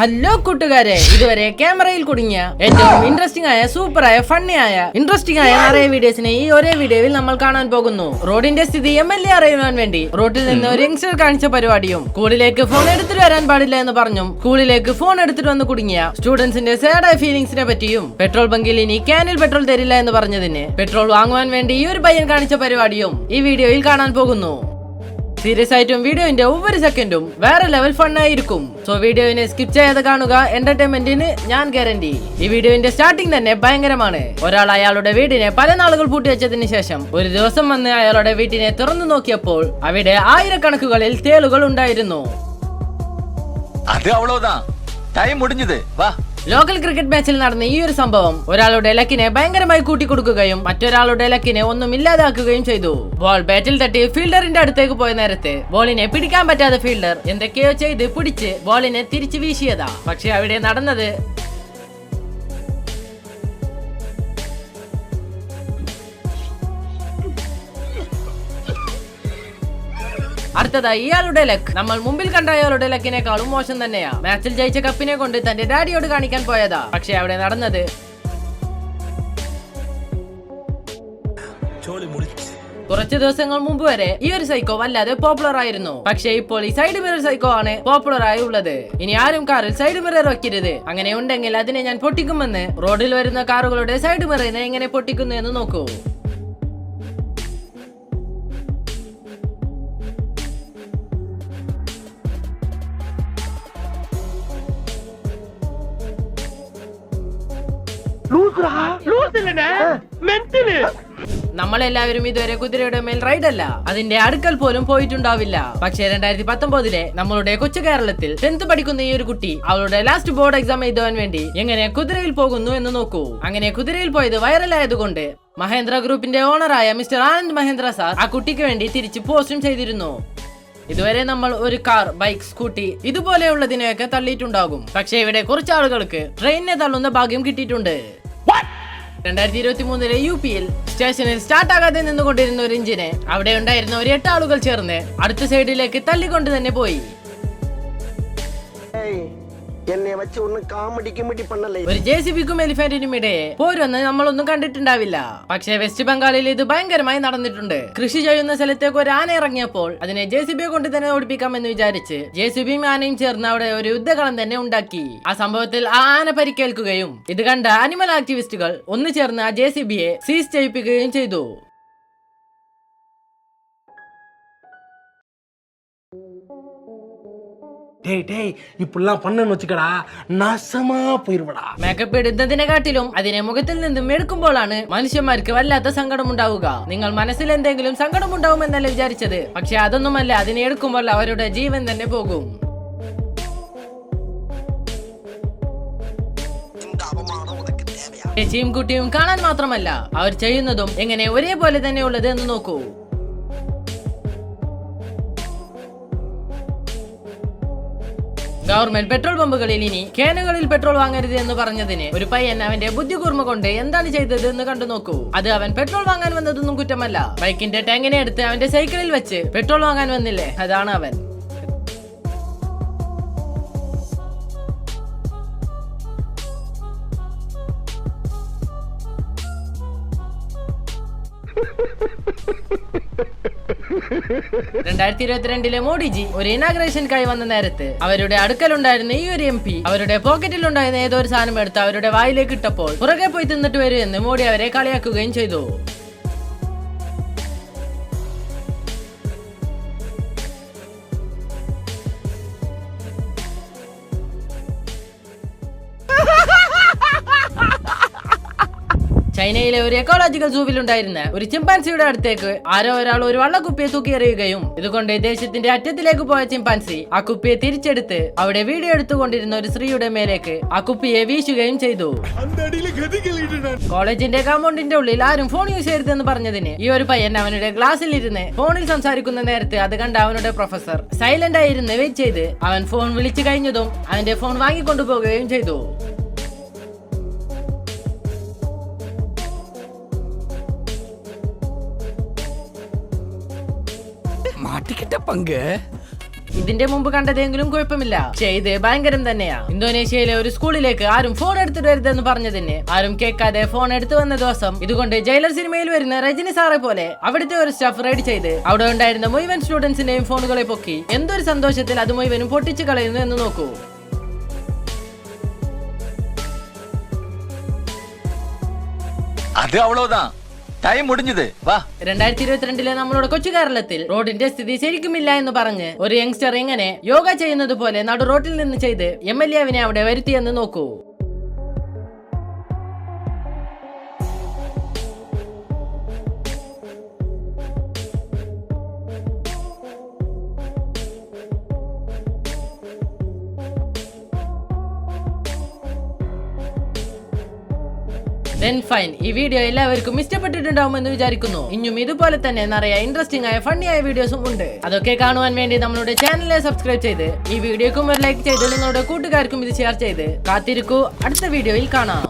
Hello കൂട്ടുകാരെ ഇതുവരെ ക്യാമറയിൽ കുടുങ്ങിയ ഏറ്റവും ഇൻട്രസ്റ്റിംഗ് ആയ ഫണ്ണി ആയ ഇൻട്രസ്റ്റിംഗ് ആയ നിറയെ വീഡിയോസിനെ ഈ ഒരേ വീഡിയോയിൽ നമ്മൾ കാണാൻ പോകുന്നു. റോഡിന്റെ സ്ഥിതി എം എൽ എ അറിയുവാൻ വേണ്ടി. റോഡിൽ നിന്ന് ഒരു യങ്സ്റ്റർ കാണിച്ച പരിപാടിയും സ്കൂളിലേക്ക് ഫോൺ എടുത്തിട്ട് വരാൻ പാടില്ല എന്ന് പറഞ്ഞും സ്കൂളിലേക്ക് ഫോൺ എടുത്തിട്ട് വന്ന് കുടുങ്ങിയ സ്റ്റുഡൻസിന്റെ സാഡായ ഫീലിംഗ്സിനെ പറ്റിയും പെട്രോൾ ബങ്കിൽ ഇനി ക്യാനിൽ പെട്രോൾ തരില്ല എന്ന് പറഞ്ഞതിന് പെട്രോൾ വാങ്ങുവാൻ വേണ്ടി ഈ ഒരു പയ്യൻ കാണിച്ച പരിപാടിയും ഈ വീഡിയോയിൽ കാണാൻ പോകുന്നു. സീരിയസ് ആയിട്ടും വീഡിയോന്റെ ഒവ്വൊരു സെക്കൻഡും വേറെ ലെവൽ ഫണ്ണായിരിക്കും സോ വീഡിയോനെ സ്കിപ്പ് ചെയ്യാതെ കാണുക എന്റർടൈൻമെന്റിന് ഞാൻ ഗ്യാരണ്ടി ഈ വീഡിയോന്റെ സ്റ്റാർട്ടിംഗ് തന്നെ ഭയങ്കരമാണ്. ഒരാൾ അയാളുടെ വീടിനെ പല നാളുകൾ പൂട്ടിവെച്ചതിന് ശേഷം ഒരു ദിവസം വന്ന് അയാളുടെ വീട്ടിനെ തുറന്നു നോക്കിയപ്പോൾ അവിടെ ആയിരക്കണക്കുകളിൽ തേളുകൾ ഉണ്ടായിരുന്നു. അത് അവളോതാ. ടൈം മുടിഞ്ഞത്. വാ. ലോക്കൽ ക്രിക്കറ്റ് മാച്ചിൽ നടന്ന ഈ ഒരു സംഭവം ഒരാളുടെ ലക്കിനെ ഭയങ്കരമായി കൂട്ടിക്കൊടുക്കുകയും മറ്റൊരാളുടെ ലക്കിനെ ഒന്നും ഇല്ലാതാക്കുകയും ചെയ്തു. ബോൾ ബാറ്റിൽ തട്ടി ഫീൽഡറിന്റെ അടുത്തേക്ക് പോയ നേരത്തെ ബോളിനെ പിടിക്കാൻ പറ്റാത്ത ഫീൽഡർ എന്തൊക്കെയോ ചെയ്ത് പിടിച്ച് ബോളിനെ തിരിച്ചു വീശിയതാ. പക്ഷെ അവിടെ നടന്നത് അടുത്തതായി ഇയാളുടെ ലക്ക് നമ്മൾ മുമ്പിൽ കണ്ട അയാളുടെ ലക്കിനേക്കാളും മോശം തന്നെയാ. മാച്ചിൽ ജയിച്ച കപ്പിനെ കൊണ്ട് തന്റെ ഡാഡിയോട് കാണിക്കാൻ പോയതാ. പക്ഷെ അവിടെ നടന്നത് കുറച്ച് ദിവസങ്ങൾ മുമ്പ് വരെ ഈ ഒരു സൈക്കോ വല്ലാതെ പോപ്പുലർ ആയിരുന്നു. പക്ഷെ ഇപ്പോൾ ഈ സൈഡ് മിറർ സൈക്കോ ആണ് പോപ്പുലർ ആയി ഉള്ളത്. ഇനി ആരും കാറിൽ സൈഡ് മിറർ വെക്കരുത്. അങ്ങനെ ഉണ്ടെങ്കിൽ അതിനെ ഞാൻ പൊട്ടിക്കുമെന്ന്. റോഡിൽ വരുന്ന കാറുകളുടെ സൈഡ് മിററിനെ എങ്ങനെ പൊട്ടിക്കുന്നു എന്ന് നോക്കൂ. നമ്മളെല്ലാവരും ഇതുവരെ കുതിരയുടെ മേൽ റൈഡ് അല്ല. അതിന്റെ അടുക്കൽ പോലും പോയിട്ടുണ്ടാവില്ല. പക്ഷേ രണ്ടായിരത്തി പത്തൊമ്പതിലെ നമ്മളുടെ കൊച്ചു കേരളത്തിൽ ടെൻത്ത് പഠിക്കുന്ന ഈ ഒരു കുട്ടി അവളുടെ ലാസ്റ്റ് ബോർഡ് എക്സാം എഴുതുവാൻ വേണ്ടി എങ്ങനെ കുതിരയിൽ പോകുന്നു എന്ന് നോക്കൂ. അങ്ങനെ കുതിരയിൽ പോയത് വൈറലായതുകൊണ്ട് മഹേന്ദ്ര ഗ്രൂപ്പിന്റെ ഓണറായ മിസ്റ്റർ ആനന്ദ് മഹേന്ദ്ര സാർ ആ കുട്ടിക്ക് വേണ്ടി തിരിച്ച് പോസ്റ്റും ചെയ്തിരുന്നു. ഇതുവരെ നമ്മൾ ഒരു കാർ ബൈക്ക് സ്കൂട്ടി ഇതുപോലെയുള്ളതിനെയൊക്കെ തള്ളിയിട്ടുണ്ടാകും. പക്ഷേ ഇവിടെ കുറച്ച് ആളുകൾക്ക് ട്രെയിനിനെ തള്ളുന്ന ഭാഗ്യം കിട്ടിയിട്ടുണ്ട്. രണ്ടായിരത്തി ഇരുപത്തി മൂന്നിലെ യു പിയിൽ സ്റ്റേഷനിൽ സ്റ്റാർട്ട് ആകാതെ നിന്നുകൊണ്ടിരുന്ന ഒരു എഞ്ചിനെ അവിടെ ഉണ്ടായിരുന്ന ഒരു എട്ട് ആളുകൾ ചേർന്ന് അടുത്ത സൈഡിലേക്ക് തള്ളിക്കൊണ്ട് തന്നെ പോയി. എന്നെ വെച്ച് ഒന്ന് കാമഡി കിമഡി പണല്ലേ ഒരു ജെ സി ബിക്കും എലിഫാന്റിനും ഇടയെ പോരൊന്ന് നമ്മളൊന്നും കണ്ടിട്ടുണ്ടാവില്ല. പക്ഷേ വെസ്റ്റ് ബംഗാളിൽ ഇത് ഭയങ്കരമായി നടന്നിട്ടുണ്ട്. കൃഷി ചെയ്യുന്ന സ്ഥലത്തേക്ക് ഒരു ആന ഇറങ്ങിയപ്പോൾ അതിനെ ജെ സി ബിയെ കൊണ്ട് തന്നെ ഓടിപ്പിക്കാമെന്ന് വിചാരിച്ച് ജെ സി ബിയും ആനയും ചേർന്ന് അവിടെ ഒരു യുദ്ധകളം തന്നെ ഉണ്ടാക്കി. ആ സംഭവത്തിൽ ആ ആന പരിക്കേൽക്കുകയും ഇത് കണ്ട അനിമൽ ആക്ടിവിസ്റ്റുകൾ ഒന്ന് ചേർന്ന് ആ ജെ സി ബിയെ സീസ് ചെയ്യിപ്പിക്കുകയും ചെയ്തു. டேய் டேய் இப்படிலாம் பண்ணன்னு வச்சுக்கடா நாசமா போயிருவடா മേക്കപ്പ് ഇടുന്നതിനെക്കാട്ടിലും അതിനെ മുഖത്തിൽ നിന്നും എടുക്കുമ്പോഴാണ് മനുഷ്യന്മാർക്ക് വല്ലാത്ത സങ്കടമുണ്ടാവുക നിങ്ങൾ മനസ്സിൽ എന്തെങ്കിലും സങ്കടമുണ്ടാവുമെന്നല്ല വിചാരിച്ചത് പക്ഷെ അതൊന്നുമല്ല അതിനെ എടുക്കുമ്പോൾ അവരുടെ ജീവൻ തന്നെ പോകും ചേച്ചിയും കുട്ടിയും കാണാൻ മാത്രമല്ല അവർ ചെയ്യുന്നതും എങ്ങനെ ഒരേപോലെ തന്നെ ഉള്ളത് എന്ന് നോക്കൂ ഗവൺമെന്റ് പെട്രോൾ പമ്പുകളിൽ ഇനി കേനുകളിൽ പെട്രോൾ വാങ്ങരുത് എന്ന് പറഞ്ഞതിന് ഒരു പയ്യൻ അവന്റെ ബുദ്ധികൂർമ്മ കൊണ്ട് എന്താണ് ചെയ്തത് എന്ന് കണ്ടു നോക്കൂ. അത് അവൻ പെട്രോൾ വാങ്ങാൻ വന്നതൊന്നും കുറ്റമല്ല. ബൈക്കിന്റെ ടാങ്കിനെ എടുത്ത് അവന്റെ സൈക്കിളിൽ വെച്ച് പെട്രോൾ വാങ്ങാൻ വന്നില്ലേ? അതാണ് അവൻ. രണ്ടായിരത്തി ഇരുപത്തിരണ്ടിലെ മോഡിജി ഒരു ഇനാഗ്രേഷൻക്കായി വന്ന നേരത്ത് അവരുടെ അടുക്കലുണ്ടായിരുന്ന ഈ ഒരു എം പി അവരുടെ പോക്കറ്റിൽ ഉണ്ടായിരുന്ന ഏതോ ഒരു സാധനം എടുത്ത് അവരുടെ വായിലേക്ക് ഇട്ടപ്പോൾ പുറകെ പോയി തിന്നിട്ട് വരൂ എന്ന് മോഡി അവരെ കളിയാക്കുകയും ചെയ്തു. ചൈനയിലെ ഒരു എക്കോളജിക്കൽ സൂവിൽ ഉണ്ടായിരുന്ന ഒരു ചിമ്പാൻസിയുടെ അടുത്തേക്ക് ആരോ ഒരാൾ ഒരു വള്ളക്കുപ്പിയെ തൂക്കി എറിയുകയും ഇതുകൊണ്ട് ദേശത്തിന്റെ അറ്റത്തിലേക്ക് പോയ ചിമ്പാൻസി ആ കുപ്പിയെ തിരിച്ചെടുത്ത് അവിടെ വീഡിയോ എടുത്തുകൊണ്ടിരുന്ന ഒരു സ്ത്രീയുടെ മേലേക്ക് ആ കുപ്പിയെ വീശുകയും ചെയ്തു. കോളേജിന്റെ കമ്പൗണ്ടിന്റെ ഉള്ളിൽ ആരും ഫോൺ യൂസ് ചെയ്യരുതെന്ന് പറഞ്ഞതിന് ഈ ഒരു പയ്യൻ അവനുടെ ക്ലാസ്സിൽ ഇരുന്ന് ഫോണിൽ സംസാരിക്കുന്ന നേരത്ത് അത് കണ്ട അവനുടെ പ്രൊഫസർ സൈലന്റ് ആയിരുന്ന് വെയിറ്റ് ചെയ്ത് അവൻ ഫോൺ വിളിച്ചു കഴിഞ്ഞതും അവന്റെ ഫോൺ വാങ്ങിക്കൊണ്ടുപോകുകയും ചെയ്തു. എന്റെ പങ്ക്? ഇതിന്റെ മുമ്പ് കണ്ടതെങ്കിലും കുഴപ്പമില്ല. ചെയ്ത് ഭയങ്കരം തന്നെയാ. ഇന്തോനേഷ്യയിലെ ഒരു സ്കൂളിലേക്ക് ആരും ഫോൺ എടുത്തിട്ട് വരുതെന്ന് പറഞ്ഞതിന് ആരും കേൾക്കാതെ ഫോൺ എടുത്തു വന്ന ദിവസം ഇതുകൊണ്ട് ജയിലർ സിനിമയിൽ വരുന്ന രജനി സാറെ പോലെ അവിടുത്തെ ഒരു സ്റ്റാഫ് റെഡി ചെയ്ത് അവിടെ ഉണ്ടായിരുന്ന മുഴുവൻ സ്റ്റുഡൻസിന്റെയും ഫോണുകളെ പൊക്കി എന്തൊരു സന്തോഷത്തിൽ അത് മുഴുവനും പൊട്ടിച്ചു കളയുന്നു എന്ന് നോക്കൂ. അത് അവളോതാ. ടൈം മുടിഞ്ഞത്. വാ. രണ്ടായിരത്തി ഇരുപത്തിരണ്ടിലെ നമ്മുടെ കൊച്ചു കേരളത്തിൽ റോഡിന്റെ സ്ഥിതി ശരിക്കുമില്ല എന്ന് പറഞ്ഞ് ഒരു യങ്സ്റ്റർ ഇങ്ങനെ യോഗ ചെയ്യുന്നത് പോലെ നടു റോഡിൽ നിന്ന് ചെയ്ത് എം എൽ എവിനെ അവിടെ വരുത്തിയെന്ന് നോക്കൂ. ദെൻ ഫൈൻ ഈ വീഡിയോ എല്ലാവർക്കും ഇഷ്ടപ്പെട്ടിട്ടുണ്ടാവുമെന്ന് വിചാരിക്കുന്നു. ഇനിയും ഇതുപോലെ തന്നെ നിറയെ ഇൻട്രസ്റ്റിംഗ് ആയ ഫണ്ണി ആയ വീഡിയോസും ഉണ്ട്. അതൊക്കെ കാണുവാൻ വേണ്ടി നമ്മളുടെ ചാനലിനെ സബ്സ്ക്രൈബ് ചെയ്ത് ഈ വീഡിയോക്കും ഒരു ലൈക്ക് ചെയ്ത് നിങ്ങളുടെ കൂട്ടുകാർക്കും ഇത് ഷെയർ ചെയ്ത്. കാത്തിരിക്കൂ അടുത്ത വീഡിയോയിൽ കാണാം.